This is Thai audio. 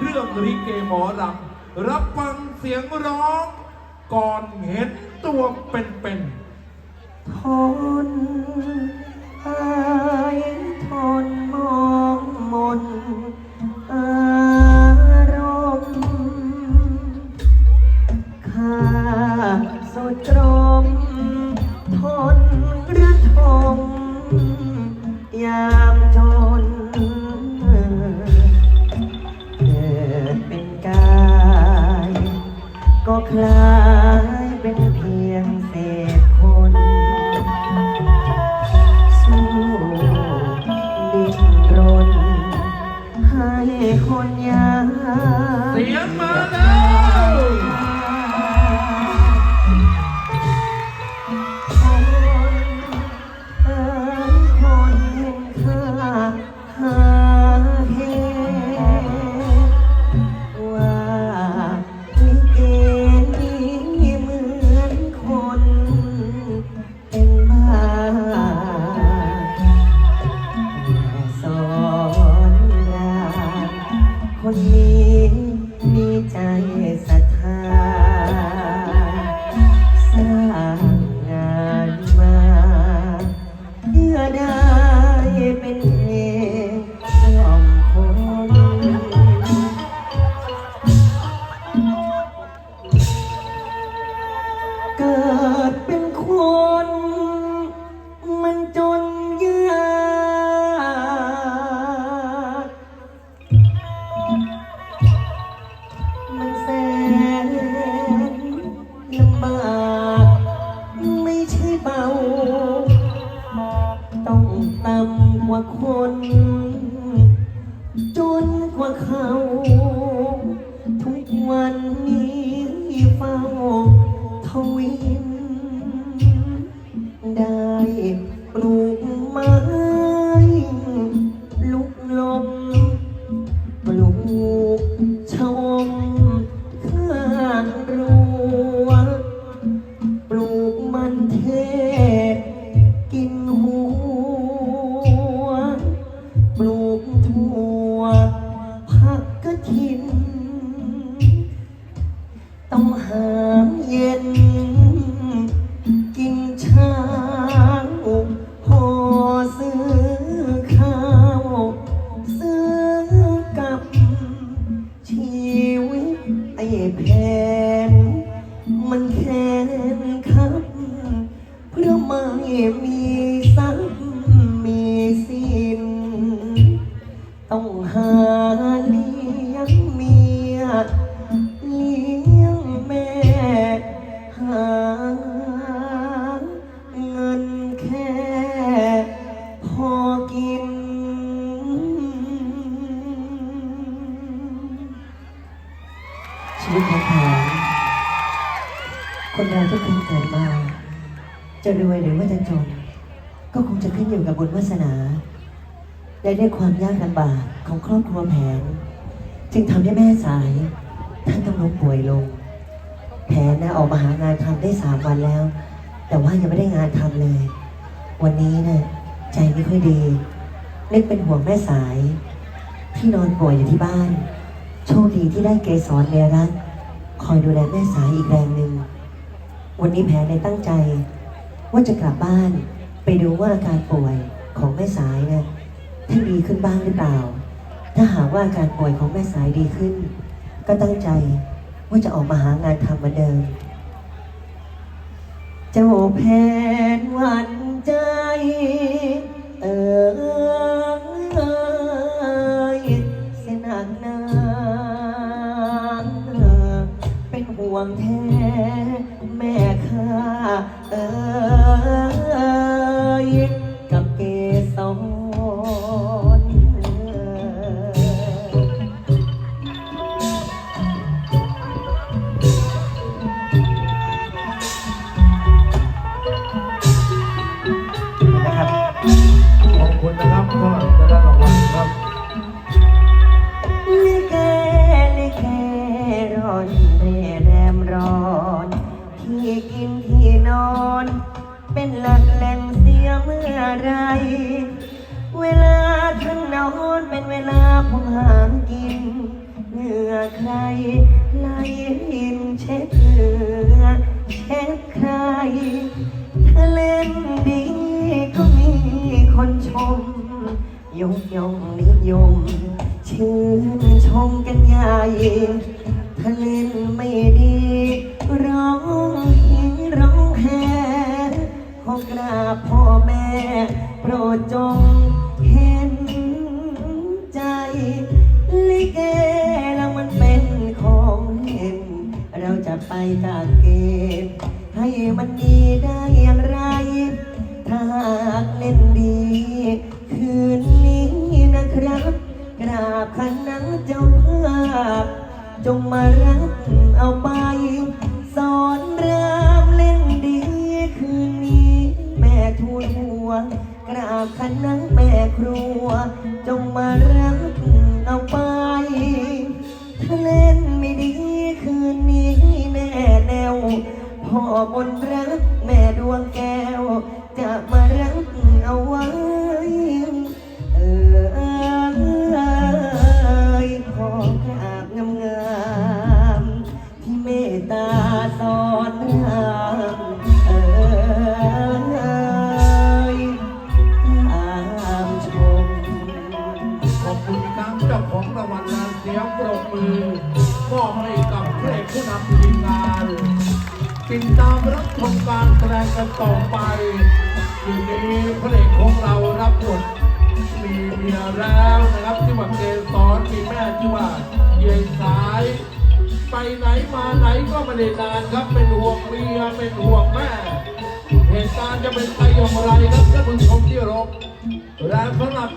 เรื่องริเกหมอลำรับฟังเสียงร้อง ก่อนเห็นตัวเป็นๆทนอายทน คน จนกว่าเขา ทุกวันนี้เฝ้าทวินดา มันแค้นครับเพราะไม่มีทรัพย์มีสิน ต้องหาเลี้ยงเมียเลี้ยงแม่หาเงินแค่พอกิน ชีวิตของเขา คนเราทุกคนเกิดมา จะรวยหรือว่าจะจน ก็คงจะขึ้นอยู่กับบุญวาสนา และด้วยความยากลำบากของครอบครัวแผน จึงทำให้แม่สายท่านต้องล้มป่วยลง แผนนะออกมาหางานทำได้สามวันแล้ว แต่ว่ายังไม่ได้งานทำเลย วันนี้นะ่ะใจไม่ค่อยดีนึกเป็นห่วงแม่สาย ที่นอนป่วยอยู่ที่บ้าน โชคดีที่ได้เกสรเนรักคอยดูแลแม่สายอีกแรงหนึ่ง วันนี้แผนในตั้งใจ ว่าจะกลับบ้านไปดูว่าอาการป่วยของแม่สายนะท่านดีขึ้นบ้างหรือเปล่า ถ้าหากว่าอาการป่วยของแม่สายดีขึ้น ก็ตั้งใจว่าจะออกมาหางานทำเหมือนเดิม เจ้าแผนหวันใจเออเสยหนักหนาเป็นห่วงแท้ เป็นหลักแหล่งเสียเมื่อไร เวลาท่านนอนเป็นเวลาผมหากิน เหงื่อใครไหลรินเช็ดเหงื่อเช็ดใคร ถ้าเล่นดีก็มีคนชม ยกย่องนิยม ชื่นชมกันใหญ่ถ้าเล่นไม่ดีร้อง กราบพ่อแม่ โปรดจงเห็นใจ ลิเกแล้วมันเป็นของเล่นเราจะไปจากเกมให้มันดีได้อย่างไร ถ้าหากเล่นดี คืนนี้นะครับ กราบคณะเจ้าภาพ จงมารับเอาไป กราบคณะแม่ครัว จงมารักเอาไปถ้าเล่นไม่ดีคืนนี้แม่แนวพ่อบนรักแม่ดวงแก้ว จะมารักเอาไว้ มือบให้กับพระเอกผู้นำทีมงานติดตามรับชมการแสดงกันต่อไปทีนี้พระเอกของเรารับบทมีเมียแล้วนะครับที่ว่าเกสรมีแม่ที่ว่าเย็นสาย ไปไหนมาไหนก็ไม่ได้นานครับเป็นห่วงเมียเป็นห่วงแม่เหตุการณ์จะเป็นไปอย่างไรครับท่านผู้ชมที่เคารพและสำหรับ